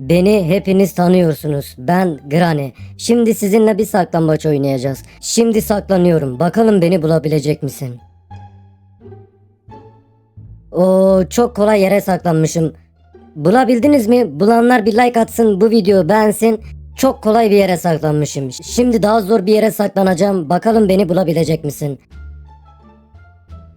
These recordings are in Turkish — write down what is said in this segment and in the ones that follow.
Beni hepiniz tanıyorsunuz. Ben Granny. Şimdi sizinle bir saklambaç oynayacağız. Şimdi saklanıyorum. Bakalım beni bulabilecek misin? Oo çok kolay yere saklanmışım. Bulabildiniz mi? Bulanlar bir like atsın, bu videoyu beğensin. Çok kolay bir yere saklanmışım. Şimdi daha zor bir yere saklanacağım. Bakalım beni bulabilecek misin?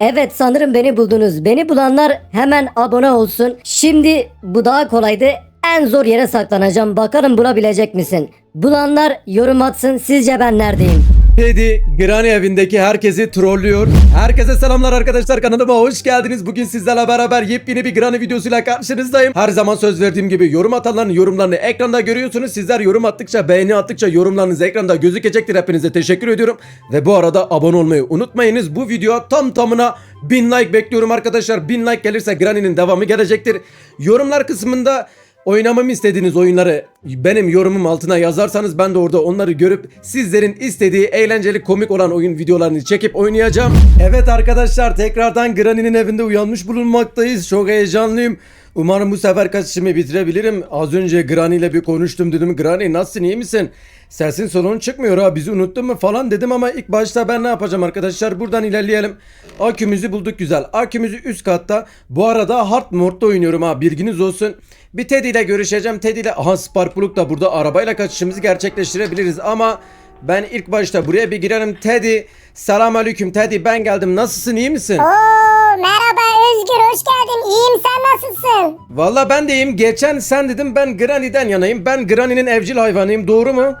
Evet sanırım beni buldunuz. Beni bulanlar hemen abone olsun. Şimdi bu daha kolaydı. En zor yere saklanacağım. Bakalım bulabilecek misin? Bulanlar yorum atsın. Sizce ben neredeyim? Teddy Granny evindeki herkesi trollüyor. Herkese selamlar arkadaşlar kanalıma hoş geldiniz. Bugün sizlerle beraber yepyeni bir Granny videosuyla karşınızdayım. Her zaman söz verdiğim gibi yorum atanların yorumlarını ekranda görüyorsunuz. Sizler yorum attıkça beğeni attıkça yorumlarınız ekranda gözükecektir. Hepinize teşekkür ediyorum. Ve bu arada abone olmayı unutmayınız. Bu videoya tam tamına 1000 like bekliyorum arkadaşlar. 1000 like gelirse Granny'nin devamı gelecektir. Yorumlar kısmında Oynamamı istediğiniz oyunları benim yorumum altına yazarsanız ben de orada onları görüp sizlerin istediği eğlenceli komik olan oyun videolarını çekip oynayacağım. Evet arkadaşlar tekrardan Granny'nin evinde uyanmış bulunmaktayız. Çok heyecanlıyım. Umarım bu sefer kaçışımı bitirebilirim. Az önce Granny ile bir konuştum dedim. Granny nasılsın iyi misin? Sesin solun çıkmıyor ha bizi unuttun mu falan dedim ama ilk başta ben ne yapacağım arkadaşlar buradan ilerleyelim. Akümüzü bulduk güzel. Akümüzü üst katta. Bu arada hard modda oynuyorum ha bilginiz olsun. Bir Teddy ile görüşeceğim. Teddy ile aha Sparkluk da burada arabayla kaçışımızı gerçekleştirebiliriz ama ben ilk başta buraya bir girerim. Teddy selam aleyküm Teddy ben geldim nasılsın iyi misin? Oo merhaba Özgür hoş geldin. İyiyim sen nasılsın? Valla ben de iyiyim. Geçen sen dedim ben Granny'den yanayım. Ben Granny'nin evcil hayvanıyım doğru mu?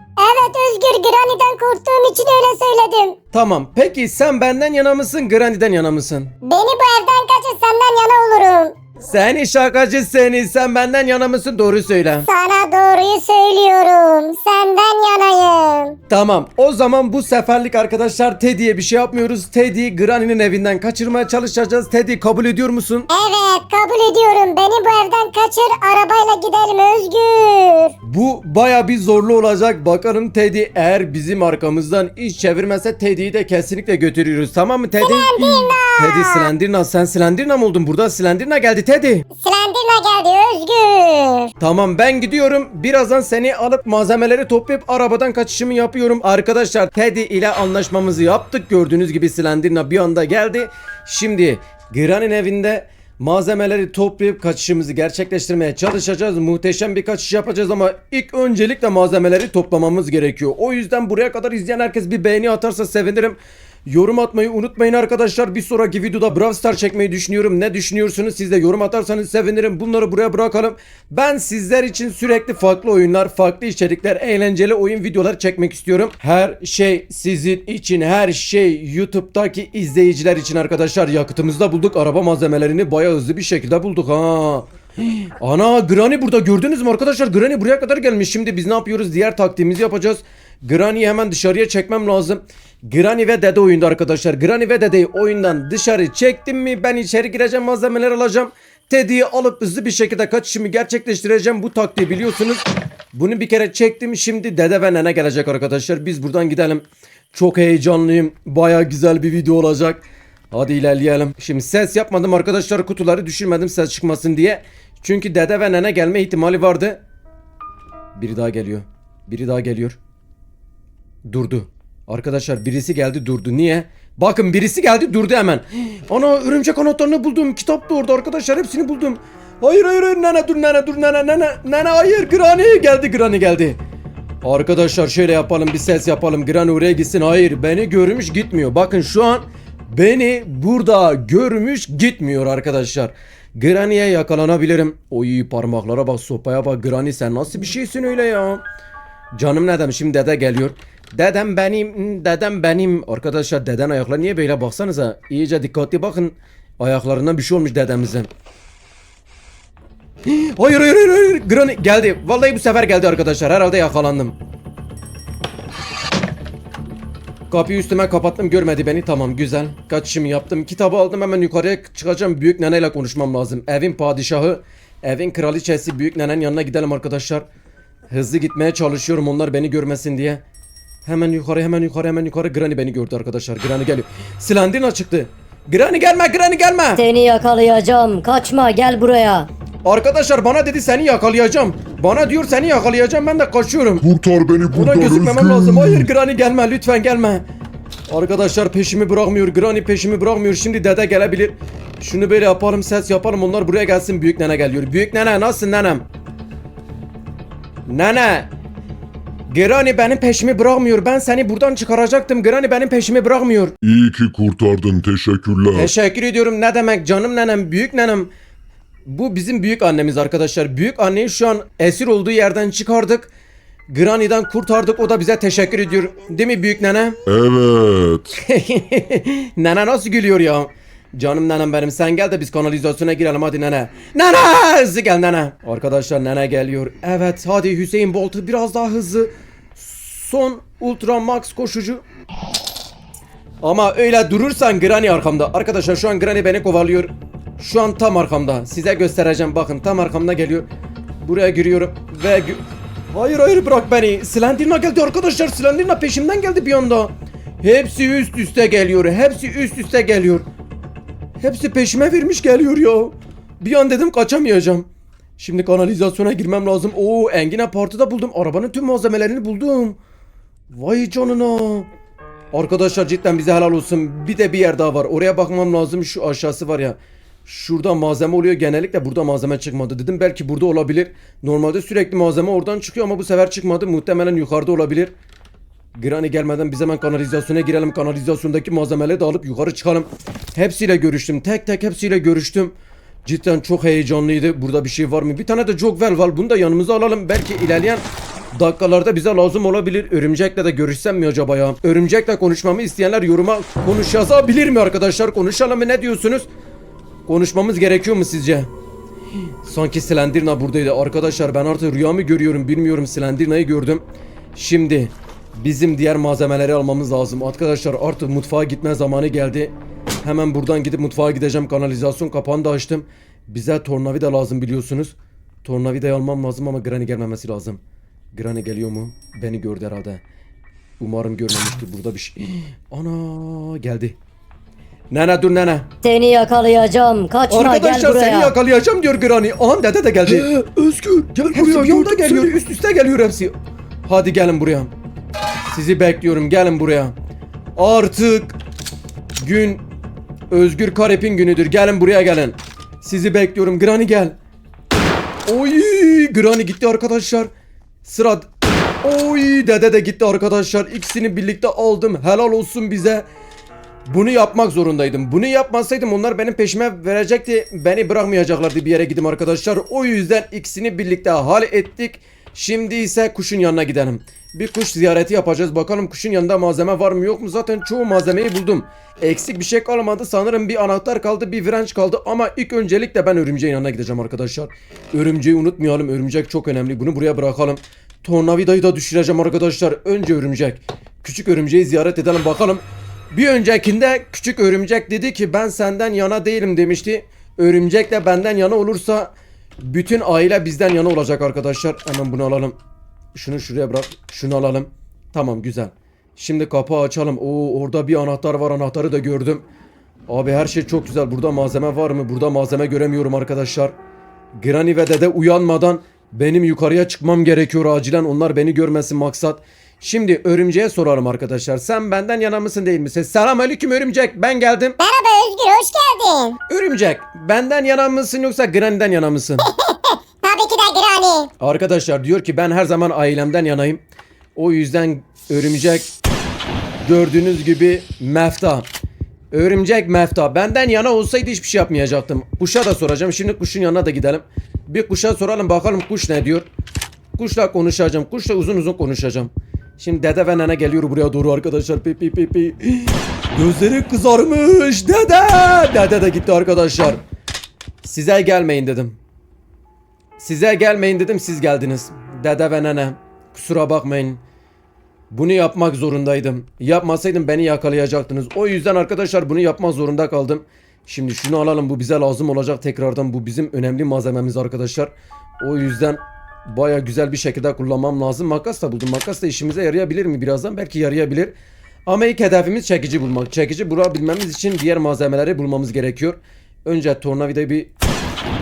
Evet Özgür Granny'den korktuğum için öyle söyledim. Tamam. Peki sen benden yana mısın Granny'den yana mısın? Beni bu evden kaçır senden yana olurum. Seni şakacı seni. Sen benden yana mısın? Doğru söyle. Sana doğruyu söylüyorum. Senden yanayım. Tamam. O zaman bu seferlik arkadaşlar Teddy'ye bir şey yapmıyoruz. Teddy Granny'nin evinden kaçırmaya çalışacağız. Teddy kabul ediyor musun? Evet kabul ediyorum. Beni bu evden kaçır arabayla gidelim Özgür. Bu baya bir zorlu olacak. Bakalım Teddy eğer bizim arkamızdan iş çevirmezse Teddy'yi de kesinlikle götürüyoruz. Tamam mı Teddy? Teddy Slenderna. Sen Slenderna mı oldun? Burada Slenderna geldi Teddy. Slenderman geldi Özgür. Tamam ben gidiyorum. Birazdan seni alıp malzemeleri toplayıp arabadan kaçışımı yapıyorum. Arkadaşlar Teddy ile anlaşmamızı yaptık. Gördüğünüz gibi Slenderna bir anda geldi. Şimdi Granny'nin evinde malzemeleri toplayıp kaçışımızı gerçekleştirmeye çalışacağız. Muhteşem bir kaçış yapacağız ama ilk öncelikle malzemeleri toplamamız gerekiyor. O yüzden buraya kadar izleyen herkes bir beğeni atarsa sevinirim. Yorum atmayı unutmayın arkadaşlar. Bir sonraki videoda Brawl Star çekmeyi düşünüyorum. Ne düşünüyorsunuz? Siz de yorum atarsanız sevinirim. Bunları buraya bırakalım. Ben sizler için sürekli farklı oyunlar, farklı içerikler, eğlenceli oyun videoları çekmek istiyorum. Her şey sizin için, her şey YouTube'daki izleyiciler için arkadaşlar. Yakıtımızı da bulduk. Araba malzemelerini bayağı hızlı bir şekilde bulduk ha. Ana Granny burada gördünüz mü arkadaşlar? Granny buraya kadar gelmiş. Şimdi biz ne yapıyoruz? Diğer taktiğimizi yapacağız. Granny'yi hemen dışarıya çekmem lazım. Granny ve Dede oyunda arkadaşlar. Granny ve Dede'yi oyundan dışarı çektim mi ben içeri gireceğim malzemeler alacağım. Teddy'yi alıp hızlı bir şekilde kaçışımı gerçekleştireceğim. Bu taktiği biliyorsunuz. Bunu bir kere çektim. Şimdi Dede ve Nene gelecek arkadaşlar. Biz buradan gidelim. Çok heyecanlıyım. Baya güzel bir video olacak. Hadi ilerleyelim. Şimdi ses yapmadım arkadaşlar. Kutuları düşürmedim ses çıkmasın diye. Çünkü Dede ve Nene gelme ihtimali vardı. Biri daha geliyor. Biri daha geliyor. Durdu. Arkadaşlar birisi geldi durdu. Niye? Bakın birisi geldi durdu hemen. Ana örümcek anahtarını buldum. Kitap da orada arkadaşlar hepsini buldum. Hayır hayır hayır nene dur nene dur nene nene nene hayır Granny geldi Granny geldi. Arkadaşlar şöyle yapalım bir ses yapalım Granny oraya gitsin. Hayır beni görmüş gitmiyor. Bakın şu an beni burada görmüş gitmiyor arkadaşlar. Granny'e yakalanabilirim. Oy parmaklara bak sopaya bak Granny sen nasıl bir şeysin öyle ya. Canım ne dedim şimdi dede geliyor. Dedem benim, dedem benim. Arkadaşlar deden ayakları niye böyle baksanıza. İyice dikkatli bakın. Ayaklarından bir şey olmuş dedemizin. Hayır hayır hayır hayır. Granny geldi. Vallahi bu sefer geldi arkadaşlar. Herhalde yakalandım. Kapıyı üstüme kapattım görmedi beni tamam güzel. Kaçışımı yaptım. Kitabı aldım hemen yukarıya çıkacağım. Büyük neneyle konuşmam lazım. Evin padişahı, evin kraliçesi büyük nenenin yanına gidelim arkadaşlar. Hızlı gitmeye çalışıyorum onlar beni görmesin diye. Hemen yukarı hemen yukarı hemen yukarı. Granny beni gördü arkadaşlar. Granny geliyor. Slenderna çıktı. Granny gelme Granny gelme. Seni yakalayacağım. Kaçma gel buraya. Arkadaşlar bana dedi seni yakalayacağım. Bana diyor seni yakalayacağım ben de kaçıyorum. Kurtar beni Ona buradan gözükmemem Özgür. lazım. Hayır Granny gelme lütfen gelme. Arkadaşlar peşimi bırakmıyor. Granny peşimi bırakmıyor. Şimdi dede gelebilir. Şunu böyle yapalım ses yapalım onlar buraya gelsin. Büyük nene geliyor. Büyük nene nasılsın nenem? Nene. Granny benim peşimi bırakmıyor. Ben seni buradan çıkaracaktım. Granny benim peşimi bırakmıyor. İyi ki kurtardın teşekkürler. Teşekkür ediyorum. Ne demek canım nenem, büyük nenem. Bu bizim büyük annemiz arkadaşlar. Büyük anneyi şu an esir olduğu yerden çıkardık. Granny'den kurtardık. O da bize teşekkür ediyor. Değil mi büyük nene? evet. nene nasıl gülüyor ya? Canım nenem benim sen gel de biz kanalizasyona girelim hadi nene. Nene hızlı gel nene. Arkadaşlar nene geliyor. Evet hadi Hüseyin Bolt'u biraz daha hızlı. Son Ultra Max koşucu. Ama öyle durursan Granny arkamda. Arkadaşlar şu an Granny beni kovalıyor. Şu an tam arkamda. Size göstereceğim bakın tam arkamda geliyor. Buraya giriyorum ve... Hayır hayır bırak beni. Slenderna geldi arkadaşlar. Slenderna peşimden geldi bir anda. Hepsi üst üste geliyor. Hepsi üst üste geliyor. Hepsi peşime vermiş geliyor ya. Bir an dedim kaçamayacağım. Şimdi kanalizasyona girmem lazım. Oo Engin Apart'ı buldum. Arabanın tüm malzemelerini buldum. Vay canına. Arkadaşlar cidden bize helal olsun. Bir de bir yer daha var. Oraya bakmam lazım. Şu aşağısı var ya. Şurada malzeme oluyor. Genellikle burada malzeme çıkmadı. Dedim belki burada olabilir. Normalde sürekli malzeme oradan çıkıyor ama bu sefer çıkmadı. Muhtemelen yukarıda olabilir. Granny gelmeden biz hemen kanalizasyona girelim. Kanalizasyondaki malzemeleri de alıp yukarı çıkalım. Hepsiyle görüştüm. Tek tek hepsiyle görüştüm. Cidden çok heyecanlıydı. Burada bir şey var mı? Bir tane de Jogwell var. Bunu da yanımıza alalım. Belki ilerleyen dakikalarda bize lazım olabilir. Örümcekle de görüşsem mi acaba ya? Örümcekle konuşmamı isteyenler yoruma konuş yazabilir mi arkadaşlar? Konuşalım mı? Ne diyorsunuz? Konuşmamız gerekiyor mu sizce? Sanki Slenderna buradaydı. Arkadaşlar ben artık rüyamı görüyorum. Bilmiyorum Slenderna'yı gördüm. Şimdi bizim diğer malzemeleri almamız lazım. Arkadaşlar artık mutfağa gitme zamanı geldi. Hemen buradan gidip mutfağa gideceğim. Kanalizasyon kapağını da açtım. Bize tornavida lazım biliyorsunuz. Tornavidayı almam lazım ama Granny gelmemesi lazım. Granny geliyor mu? Beni gördü herhalde. Umarım görmemiştir burada bir şey. Ana geldi. Nene dur nene. Seni yakalayacağım. Kaçma gel Arkadaşlar buraya. seni yakalayacağım diyor Granny. Aha dede de geldi. Özgür gel Hepsi buraya bir gördüm geliyor. seni. Üst üste geliyor hepsi. Hadi gelin buraya. Sizi bekliyorum. Gelin buraya. Artık gün Özgür Karep'in günüdür. Gelin buraya gelin. Sizi bekliyorum. Granny gel. Oy Granny gitti arkadaşlar. Sıra Oy dede de gitti arkadaşlar. İkisini birlikte aldım. Helal olsun bize. Bunu yapmak zorundaydım. Bunu yapmasaydım onlar benim peşime verecekti. Beni bırakmayacaklardı bir yere gidim arkadaşlar. O yüzden ikisini birlikte hal ettik. Şimdi ise kuşun yanına gidelim. Bir kuş ziyareti yapacağız. Bakalım kuşun yanında malzeme var mı yok mu? Zaten çoğu malzemeyi buldum. Eksik bir şey kalmadı. Sanırım bir anahtar kaldı, bir virenç kaldı. Ama ilk öncelikle ben örümceğin yanına gideceğim arkadaşlar. Örümceği unutmayalım. Örümcek çok önemli. Bunu buraya bırakalım. Tornavidayı da düşüreceğim arkadaşlar. Önce örümcek. Küçük örümceği ziyaret edelim bakalım. Bir öncekinde küçük örümcek dedi ki ben senden yana değilim demişti. Örümcek de benden yana olursa bütün aile bizden yana olacak arkadaşlar. Hemen bunu alalım. Şunu şuraya bırak. Şunu alalım. Tamam güzel. Şimdi kapağı açalım. Oo orada bir anahtar var. Anahtarı da gördüm. Abi her şey çok güzel. Burada malzeme var mı? Burada malzeme göremiyorum arkadaşlar. Granny ve dede uyanmadan benim yukarıya çıkmam gerekiyor acilen. Onlar beni görmesin maksat. Şimdi örümceğe soralım arkadaşlar. Sen benden yana mısın değil misin? Selamünaleyküm örümcek. Ben geldim. Merhaba Özgür hoş geldin. Örümcek, benden yana mısın yoksa Granny'den yana mısın? Arkadaşlar diyor ki ben her zaman ailemden yanayım. O yüzden örümcek gördüğünüz gibi mefta. Örümcek mefta. Benden yana olsaydı hiçbir şey yapmayacaktım. Kuşa da soracağım. Şimdi kuşun yanına da gidelim. Bir kuşa soralım bakalım kuş ne diyor. Kuşla konuşacağım. Kuşla uzun uzun konuşacağım. Şimdi dede ve nene geliyor buraya doğru arkadaşlar. Pi pi pi pi. Gözleri kızarmış. Dede. Dede de gitti arkadaşlar. Size gelmeyin dedim. Size gelmeyin dedim siz geldiniz. Dede ve nene. Kusura bakmayın. Bunu yapmak zorundaydım. Yapmasaydım beni yakalayacaktınız. O yüzden arkadaşlar bunu yapmak zorunda kaldım. Şimdi şunu alalım bu bize lazım olacak tekrardan. Bu bizim önemli malzememiz arkadaşlar. O yüzden baya güzel bir şekilde kullanmam lazım. Makas da buldum. Makas da işimize yarayabilir mi birazdan? Belki yarayabilir. Ama ilk hedefimiz çekici bulmak. Çekici bulabilmemiz için diğer malzemeleri bulmamız gerekiyor. Önce tornavidayı bir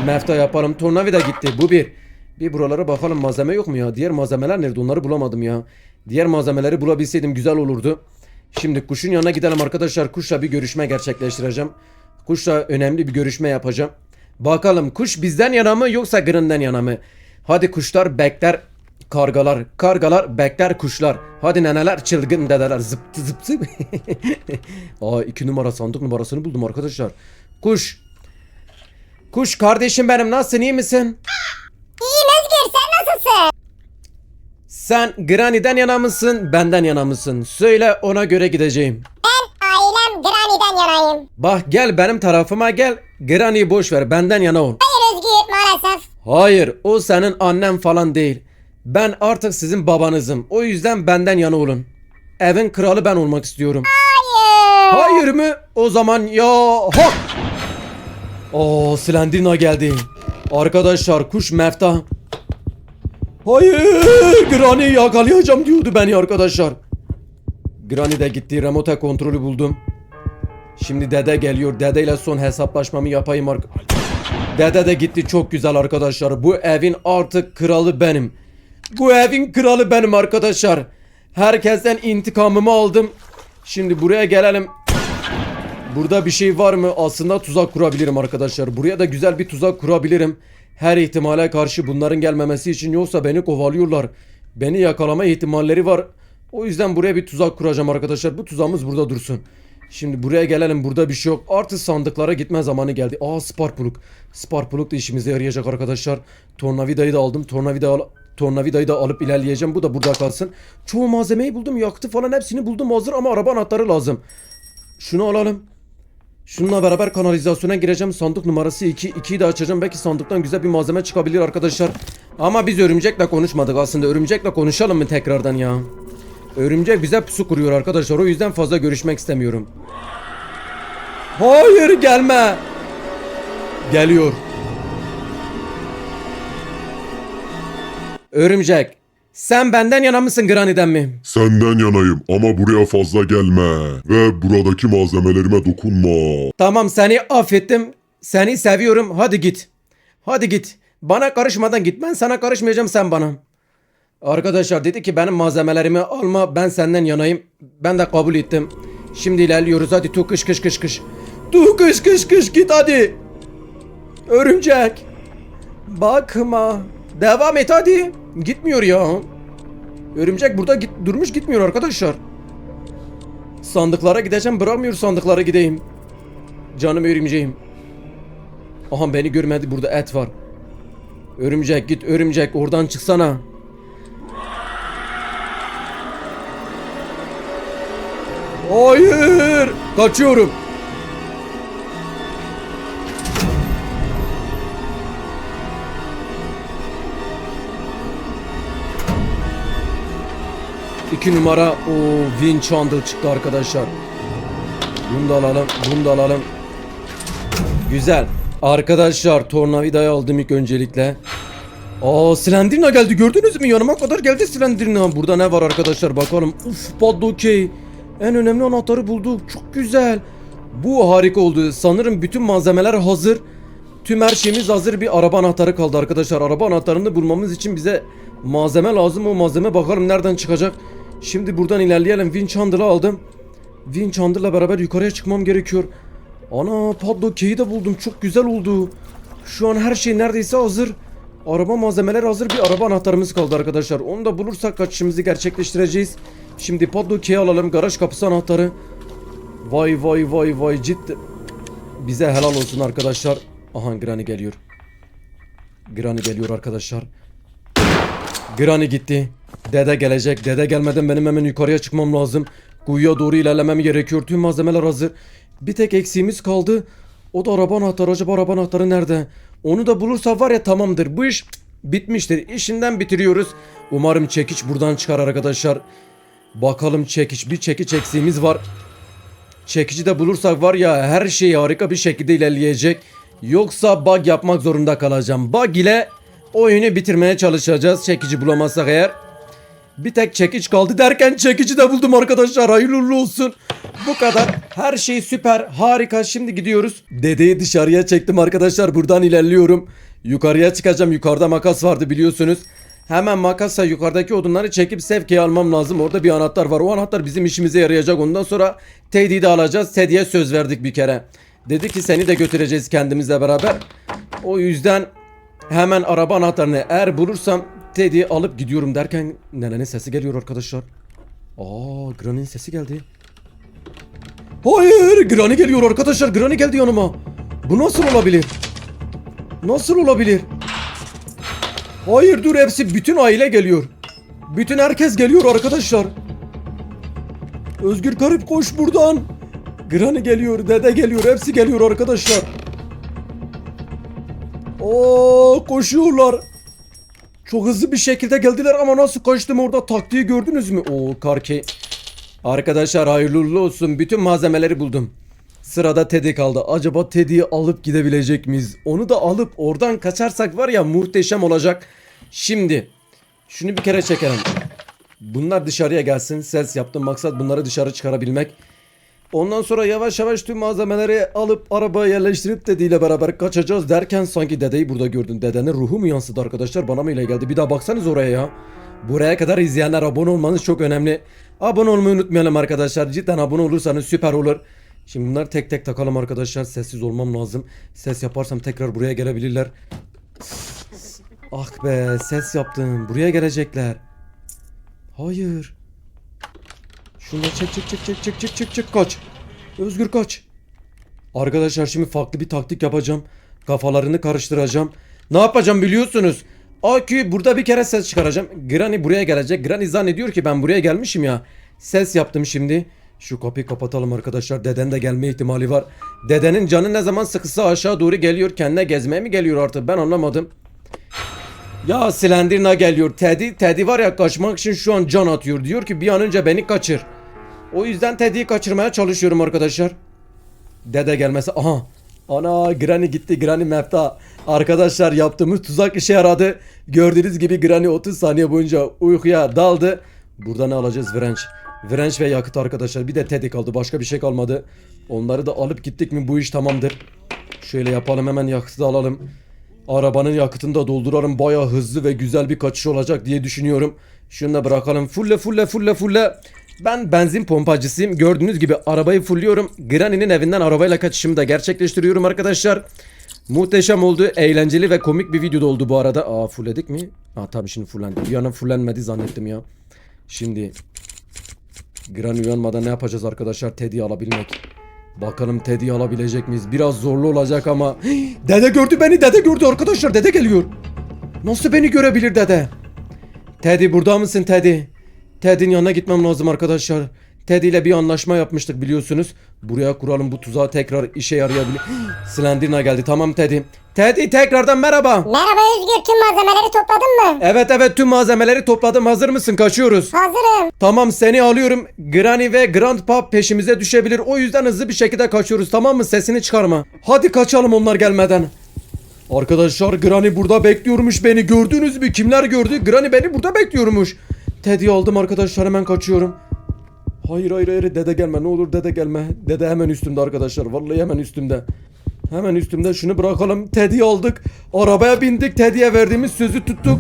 Mefta yapalım. Tornavida gitti. Bu bir. Bir buralara bakalım malzeme yok mu ya? Diğer malzemeler nerede? Onları bulamadım ya. Diğer malzemeleri bulabilseydim güzel olurdu. Şimdi kuşun yanına gidelim arkadaşlar. Kuşla bir görüşme gerçekleştireceğim. Kuşla önemli bir görüşme yapacağım. Bakalım kuş bizden yana mı yoksa Gırın'dan yana mı? Hadi kuşlar bekler kargalar. Kargalar bekler kuşlar. Hadi neneler çılgın dedeler. Zıptı zıptı. Aa iki numara sandık numarasını buldum arkadaşlar. Kuş. Kuş kardeşim benim nasılsın iyi misin? İyiyim Özgür sen nasılsın? Sen Granny'den yana mısın benden yana mısın? Söyle ona göre gideceğim. Ben ailem Granny'den yanayım. Bak gel benim tarafıma gel. Granny'yi boş ver benden yana ol. Hayır Özgür maalesef. Hayır o senin annen falan değil. Ben artık sizin babanızım. O yüzden benden yana olun. Evin kralı ben olmak istiyorum. Hayır. Hayır mı? O zaman ya hop. Oo Slendrina geldi. Arkadaşlar kuş mefta. Hayır Granny yakalayacağım diyordu beni arkadaşlar. Granny de gitti remote kontrolü buldum. Şimdi dede geliyor. Dedeyle son hesaplaşmamı yapayım ark. Dede de gitti çok güzel arkadaşlar. Bu evin artık kralı benim. Bu evin kralı benim arkadaşlar. Herkesten intikamımı aldım. Şimdi buraya gelelim. Burada bir şey var mı? Aslında tuzak kurabilirim arkadaşlar. Buraya da güzel bir tuzak kurabilirim. Her ihtimale karşı bunların gelmemesi için yoksa beni kovalıyorlar. Beni yakalama ihtimalleri var. O yüzden buraya bir tuzak kuracağım arkadaşlar. Bu tuzağımız burada dursun. Şimdi buraya gelelim. Burada bir şey yok. Artık sandıklara gitme zamanı geldi. Aa Sparpuluk. Sparpuluk da işimize yarayacak arkadaşlar. Tornavidayı da aldım. Tornavida al Tornavidayı da alıp ilerleyeceğim. Bu da burada kalsın. Çoğu malzemeyi buldum. Yaktı falan hepsini buldum hazır ama araba anahtarı lazım. Şunu alalım. Şununla beraber kanalizasyona gireceğim. Sandık numarası 2. 2'yi de açacağım. Belki sandıktan güzel bir malzeme çıkabilir arkadaşlar. Ama biz örümcekle konuşmadık aslında. Örümcekle konuşalım mı tekrardan ya? Örümcek bize pusu kuruyor arkadaşlar. O yüzden fazla görüşmek istemiyorum. Hayır gelme. Geliyor. Örümcek. Sen benden yana mısın Granny'den mi? Senden yanayım ama buraya fazla gelme. Ve buradaki malzemelerime dokunma. Tamam seni affettim. Seni seviyorum. Hadi git. Hadi git. Bana karışmadan git. Ben sana karışmayacağım sen bana. Arkadaşlar dedi ki benim malzemelerimi alma ben senden yanayım. Ben de kabul ettim. Şimdi ilerliyoruz hadi tu kış kış kış kış. Tu kış kış kış git hadi. Örümcek. Bakma. Devam et hadi. Gitmiyor ya. Örümcek burada git, durmuş gitmiyor arkadaşlar. Sandıklara gideceğim bırakmıyor sandıklara gideyim. Canım örümceğim. Aha beni görmedi burada et var. Örümcek git örümcek oradan çıksana. Hayır! Kaçıyorum. İki numara o Win Chandler çıktı arkadaşlar. Bunu da alalım, bunu da alalım. Güzel. Arkadaşlar tornavidayı aldım ilk öncelikle. Aa Slendrina geldi gördünüz mü yanıma kadar geldi Slendrina. Burada ne var arkadaşlar bakalım. Uf Padokey. En önemli anahtarı bulduk. Çok güzel. Bu harika oldu. Sanırım bütün malzemeler hazır. Tüm her şeyimiz hazır. Bir araba anahtarı kaldı arkadaşlar. Araba anahtarını bulmamız için bize malzeme lazım. O malzeme bakalım nereden çıkacak. Şimdi buradan ilerleyelim. Win Chandler'ı aldım. Win Chandler'la beraber yukarıya çıkmam gerekiyor. Ana Padlock'yi de buldum. Çok güzel oldu. Şu an her şey neredeyse hazır. Araba malzemeleri hazır. Bir araba anahtarımız kaldı arkadaşlar. Onu da bulursak kaçışımızı gerçekleştireceğiz. Şimdi Padlock'i alalım. Garaj kapısı anahtarı. Vay vay vay vay ciddi. Bize helal olsun arkadaşlar. Aha Granny geliyor. Granny geliyor arkadaşlar. Granny gitti. Dede gelecek. Dede gelmeden benim hemen yukarıya çıkmam lazım. Kuyuya doğru ilerlemem gerekiyor. Tüm malzemeler hazır. Bir tek eksiğimiz kaldı. O da araba anahtarı. Acaba araba anahtarı nerede? Onu da bulursa var ya tamamdır. Bu iş bitmiştir. İşinden bitiriyoruz. Umarım çekiç buradan çıkar arkadaşlar. Bakalım çekiç. Bir çekiç eksiğimiz var. Çekici de bulursak var ya her şey harika bir şekilde ilerleyecek. Yoksa bug yapmak zorunda kalacağım. Bug ile oyunu bitirmeye çalışacağız. Çekici bulamazsak eğer. Bir tek çekiç kaldı derken çekici de buldum arkadaşlar. Hayırlı olsun. Bu kadar. Her şey süper. Harika. Şimdi gidiyoruz. Dedeyi dışarıya çektim arkadaşlar. Buradan ilerliyorum. Yukarıya çıkacağım. Yukarıda makas vardı biliyorsunuz. Hemen makasla yukarıdaki odunları çekip sevkiye almam lazım. Orada bir anahtar var. O anahtar bizim işimize yarayacak. Ondan sonra Teddy'yi de alacağız. Teddy'ye söz verdik bir kere. Dedi ki seni de götüreceğiz kendimizle beraber. O yüzden hemen araba anahtarını eğer bulursam Teddy'yi alıp gidiyorum derken nenenin sesi geliyor arkadaşlar. Aa Granny'nin sesi geldi. Hayır Granny geliyor arkadaşlar. Granny geldi yanıma. Bu nasıl olabilir? Nasıl olabilir? Hayır dur hepsi bütün aile geliyor. Bütün herkes geliyor arkadaşlar. Özgür Karip koş buradan. Granny geliyor, dede geliyor, hepsi geliyor arkadaşlar. Oo koşuyorlar. Çok hızlı bir şekilde geldiler ama nasıl kaçtım orada taktiği gördünüz mü? Oo Karki. Arkadaşlar hayırlı olsun. Bütün malzemeleri buldum. Sırada Teddy kaldı. Acaba Teddy'yi alıp gidebilecek miyiz? Onu da alıp oradan kaçarsak var ya muhteşem olacak. Şimdi şunu bir kere çekelim. Bunlar dışarıya gelsin. Ses yaptım. Maksat bunları dışarı çıkarabilmek. Ondan sonra yavaş yavaş tüm malzemeleri alıp arabaya yerleştirip dedeyle beraber kaçacağız derken sanki dedeyi burada gördün. Dedenin ruhu mu yansıdı arkadaşlar bana mı ile geldi? Bir daha baksanız oraya ya. Buraya kadar izleyenler abone olmanız çok önemli. Abone olmayı unutmayalım arkadaşlar. Cidden abone olursanız süper olur. Şimdi bunları tek tek takalım arkadaşlar. Sessiz olmam lazım. Ses yaparsam tekrar buraya gelebilirler. Ah be ses yaptım. Buraya gelecekler. Hayır. Da çek çek çek çek çek çek çek çek kaç. Özgür kaç. Arkadaşlar şimdi farklı bir taktik yapacağım. Kafalarını karıştıracağım. Ne yapacağım biliyorsunuz. Akü burada bir kere ses çıkaracağım. Granny buraya gelecek. Granny zannediyor ki ben buraya gelmişim ya. Ses yaptım şimdi. Şu kapıyı kapatalım arkadaşlar. Deden de gelme ihtimali var. Dedenin canı ne zaman sıkısa aşağı doğru geliyor. Kendine gezmeye mi geliyor artık ben anlamadım. Ya Slenderna geliyor. Teddy, Teddy var ya kaçmak için şu an can atıyor. Diyor ki bir an önce beni kaçır. O yüzden Teddy'yi kaçırmaya çalışıyorum arkadaşlar. Dede gelmesi. Aha. Ana Granny gitti. Granny mapta. Arkadaşlar yaptığımız tuzak işe yaradı. Gördüğünüz gibi Granny 30 saniye boyunca uykuya daldı. Burada ne alacağız? Wrench. Wrench ve yakıt arkadaşlar. Bir de Teddy kaldı. Başka bir şey kalmadı. Onları da alıp gittik mi bu iş tamamdır. Şöyle yapalım hemen yakıtı da alalım. Arabanın yakıtını da dolduralım. Baya hızlı ve güzel bir kaçış olacak diye düşünüyorum. Şunu da bırakalım. Fulle fulle fulle fulle. Ben benzin pompacısıyım. Gördüğünüz gibi arabayı fulluyorum. Granny'nin evinden arabayla kaçışımı da gerçekleştiriyorum arkadaşlar. Muhteşem oldu. Eğlenceli ve komik bir video da oldu bu arada. Aa fullledik mi? Aa tabii şimdi fullendi. Bir yana fullenmedi zannettim ya. Şimdi Granny uyanmadan ne yapacağız arkadaşlar? Teddy'yi alabilmek. Bakalım Teddy'yi alabilecek miyiz? Biraz zorlu olacak ama. Dede gördü beni. Dede gördü arkadaşlar. Dede geliyor. Nasıl beni görebilir dede? Teddy burada mısın Teddy? Teddy'nin yanına gitmem lazım arkadaşlar. Teddy ile bir anlaşma yapmıştık biliyorsunuz. Buraya kuralım bu tuzağı tekrar işe yarayabilir. Slenderna geldi. Tamam Teddy. Teddy tekrardan merhaba. Merhaba Özgür tüm malzemeleri topladın mı? Evet evet tüm malzemeleri topladım. Hazır mısın? Kaçıyoruz. Hazırım. Tamam seni alıyorum. Granny ve Grandpa peşimize düşebilir. O yüzden hızlı bir şekilde kaçıyoruz tamam mı? Sesini çıkarma. Hadi kaçalım onlar gelmeden. Arkadaşlar Granny burada bekliyormuş beni. Gördünüz mü? Kimler gördü? Granny beni burada bekliyormuş. Teddy'yi aldım arkadaşlar hemen kaçıyorum. Hayır hayır hayır dede gelme ne olur dede gelme. Dede hemen üstümde arkadaşlar. Vallahi hemen üstümde. Hemen üstümde şunu bırakalım. Teddy'yi aldık. Arabaya bindik. Teddy'ye verdiğimiz sözü tuttuk.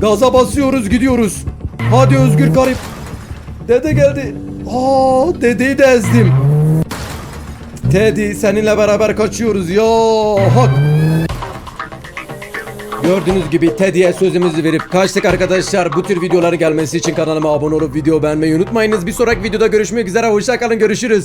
Gaza basıyoruz gidiyoruz. Hadi Özgür Garip. Dede geldi. Aa dedeyi de ezdim. Teddy seninle beraber kaçıyoruz ya hak. Gördüğünüz gibi Teddy'ye sözümüzü verip kaçtık arkadaşlar. Bu tür videoları gelmesi için kanalıma abone olup video beğenmeyi unutmayınız. Bir sonraki videoda görüşmek üzere. Hoşçakalın görüşürüz.